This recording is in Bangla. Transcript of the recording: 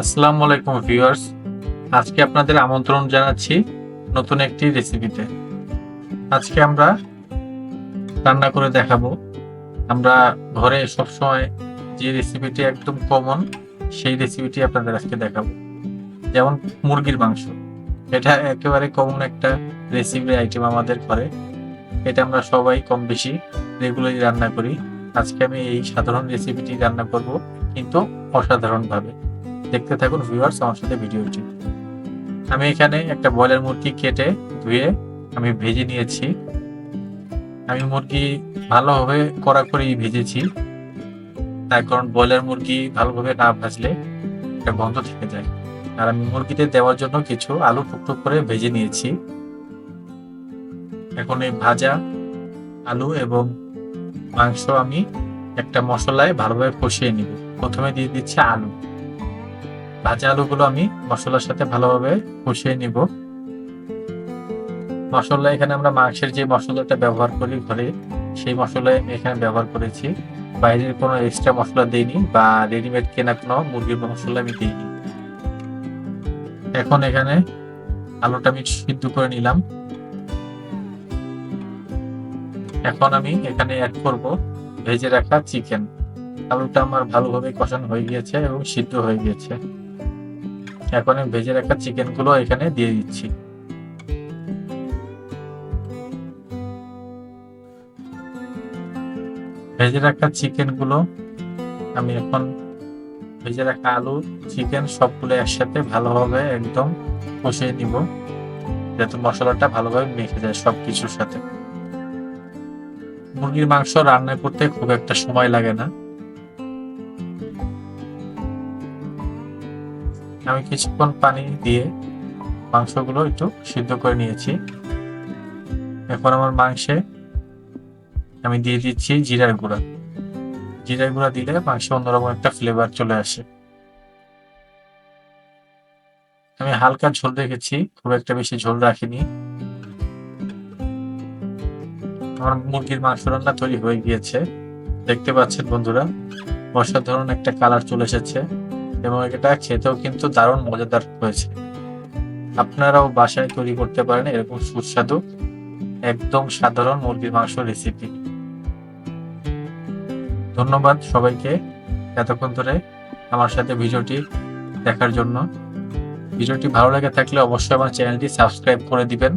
আসসালামু আলাইকুম ভিউয়ার্স। আজকে আপনাদের আমন্ত্রণ জানাচ্ছি নতুন একটি রেসিপিতে। আজকে আমরা রান্না করে দেখাবো। আমরা ঘরে সবসময় যে রেসিপিটি একদম কমন সেই রেসিপিটি আপনাদের আজকে দেখাবো। যেমন মুরগির মাংস। এটা একেবারে কমন একটা রেসিপি আইটেম আমাদের ঘরে। এটা আমরা সবাই কম বেশি রেগুলারই রান্না করি। আজকে আমি এই সাধারণ রেসিপিটি রান্না করব, কিন্তু অসাধারণভাবে। দেখতে থাকুন ভিউয়ার্স আমার সাথে ভিডিওটি আমি এখানে একটা ব্রয়লার মুরগি কেটে ধুয়ে আমি ভেজে নিয়েছি। আমি মুরগি ভালোভাবে কড়া করেই ভেজেছি। তার কারণ ব্রয়লার মুরগি ভালোভাবে না ভাজলে একটা গন্ধ থেকে যায়। আর আমি মুরগিতে দেওয়ার জন্য কিছু আলু টুকটুক করে ভেজে নিয়েছি। এখন এই ভাজা আলু এবং মাংস আমি একটা মশলায় ভালোভাবে কষিয়ে নিব। প্রথমে দিয়ে দিচ্ছি আলু। ভাজা আলুগুলো আমি মশলার সাথে ভালোভাবে কষিয়ে নিব। মশলা এখানে আমরা মাংসের যে মশলাটা ব্যবহার করি ঘরে, সেই মশলা এখানে ব্যবহার করেছি। বাইরের কোনো এক্সট্রা মশলা দিইনি বা রেডিমেড কেনা কোনো মুরগির মশলা আমি দিইনি। এখন এখানে আলুটা আমি সিদ্ধ করে নিলাম। এখন আমি এখানে অ্যাড করব ভেজে রাখা চিকেন আলুটা আমার ভালোভাবে কষানো হয়ে গিয়েছে এবং সিদ্ধ হয়ে গিয়েছে। এখন আমি ভেজে রাখা চিকেনগুলো এখানে দিয়ে দিচ্ছি। ভেজে রাখা চিকেনগুলো আমি এখন ভেজে রাখা আলু, চিকেন সবগুলো একসাথে ভালোভাবে একদম কষিয়ে নিব, যাতে মশলাটা ভালোভাবে মেখে যায় সব কিছুর সাথে। মুরগির মাংস রান্না করতে খুব একটা সময় লাগে না। আমি কিছুক্ষণ পানি দিয়ে মাংসগুলো একটু সিদ্ধ করে নিয়েছি। এখন আমার মাংসে আমি দিয়ে দিচ্ছি জিরার গুঁড়া। জিরার গুঁড়া দিলে মাংসে অন্যরকম একটা ফ্লেভার চলে আসে। আমি হালকা ঝোল রেখেছি, খুব একটা বেশি ঝোল রাখিনি। আমার মুরগির মাংস রান্না তৈরি হয়ে গিয়েছে। দেখতে পাচ্ছেন বন্ধুরা, অসাধারণ একটা কালার চলে এসেছে। এবং এটা খেতেও কিন্তু দারুণ মজাদার হয়েছে। আপনারাও বাসায় তৈরি করতে পারেন এরকম সুস্বাদু, একদম সাধারণ মুরগির মাংস রেসিপি ধন্যবাদ সবাইকে এতক্ষণ ধরে আমার সাথে ভিডিওটি দেখার জন্য। ভিডিওটি ভালো লেগে থাকলে অবশ্যই আমার চ্যানেলটি সাবস্ক্রাইব করে দিবেন।